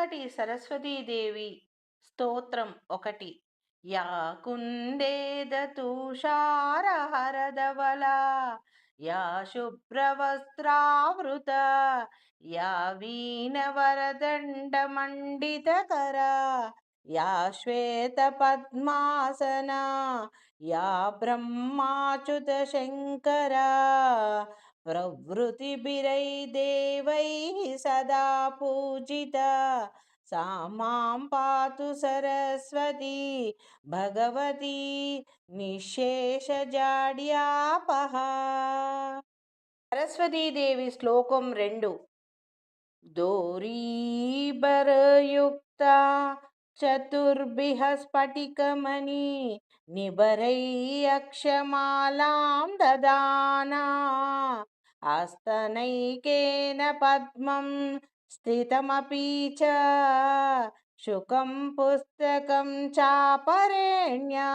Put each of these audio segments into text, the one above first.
చక్కటి సరస్వతీదేవి స్తోత్రం ఒకటి. యా కుందేద తుషారహరదవల యా శుభ్రవస్త్రావృత యా వీణవరదండమండితకర యా శ్వేతపద్మాసనా యా బ్రహ్మాచ్యుత శంకర ప్రవృతిభిరై దేవైः సదా పూజిత सा मां पातु सरस्वती भगवती నిశేషజాడ్యాపహ సరస్వతీదేవి శ్లోకం రెండు దోరీబరయుక్త చతుర్భిః స్ఫటికమణి నిబరైయక్షమాలాం దదానా హస్తనైకేన పద్మం స్థితమపి చ. శుకం పుస్తకం చాపరేణ్యా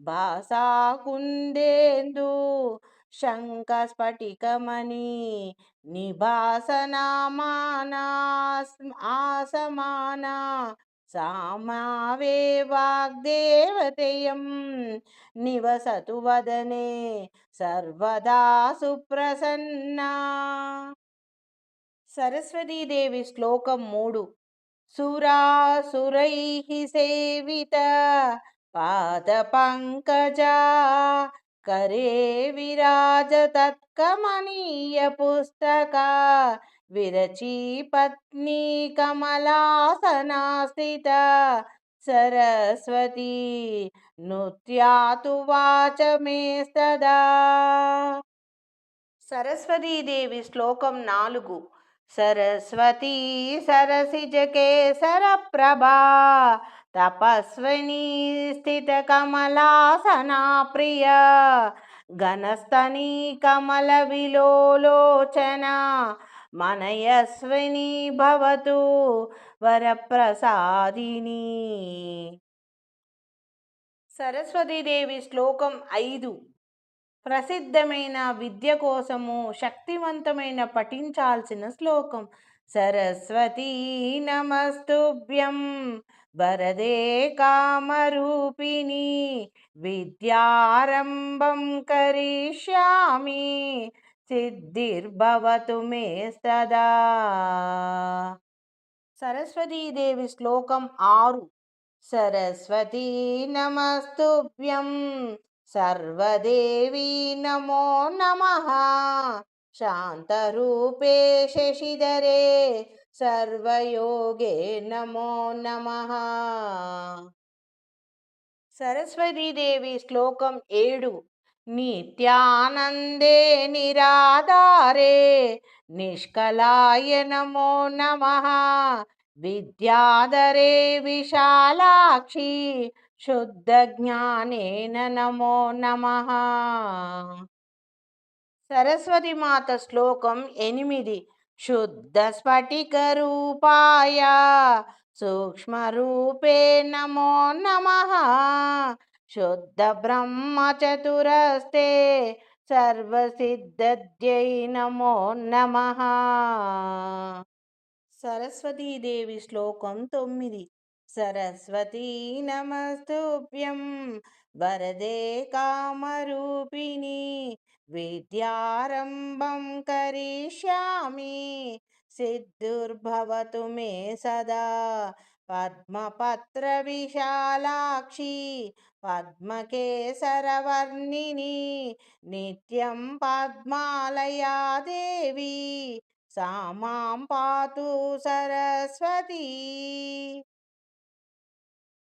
భాసా కుందేందు శంఖస్ఫటికమణి నిభాసనామానాస్ ఆసమానా సామావే వాగ్దేవతయం నివసతు వదనే సర్వదా సుప్రసన్నా సరస్వతీదేవి శ్లోకం మూడు. సురాసురై సేవిత పాద పంకజా కరే విరాజ తత్కమనీయ పుస్తక విరచి పత్ని కమలాసనా స్థిత నృత్యాతు వాచమేస్తదా సరస్వతీదేవి శ్లోకం నాలుగు. సరస్వతీ సరసిజకేసర ప్రభా తపస్విని స్థిత కమలాసనా ప్రియ. ఘనస్తనీ కమల విలోలోచన మనయస్విని భవతు వరప్రసాదిని. సరస్వతీదేవి శ్లోకం ఐదు. ప్రసిద్ధమైన విద్య కోసము శక్తివంతమైన పఠించాల్సిన శ్లోకం. సరస్వతీ నమస్తుభ్యం. వరదే కామరూపిణి విద్యారంభం కరిష్యామి సిద్ధిర్భవతు మే సదా. సరస్వతీదేవి శ్లోకం ఆరు. సరస్వతీ నమస్తుభ్యం. సర్వదేవీ నమో నమ. శాంతరూపే శశిధరే. సర్వయోగే నమో నమ. సరస్వతీదేవి శ్లోకం ఏడు. నిత్యానందే నిరాధారే నిష్కలాయ నమో నమ. విద్యాధరే విశాలాక్షి శుద్ధ జ్ఞానేన నమో నమ. సరస్వతి మాత శ్లోకం ఎనిమిది. శుద్ధ స్ఫటిక రూపాయ సూక్ష్మరూపే నమో నమ. శుద్ధ బ్రహ్మ చతురస్తే సర్వసిద్ధద్యై నమో నమ. సరస్వతీదేవి శ్లోకం తొమ్మిది. సరస్వతీ నమస్తుభ్యం. వరదే కామరూపిణి. विद्यारम्भं करिष्यामि सिद्धिर्भवतु मे सदा पद्मपत्रविशालाक्षी पद्मकेसरवर्णिनी नित्यं पद्मालया देवी सा मां पातु सरस्वती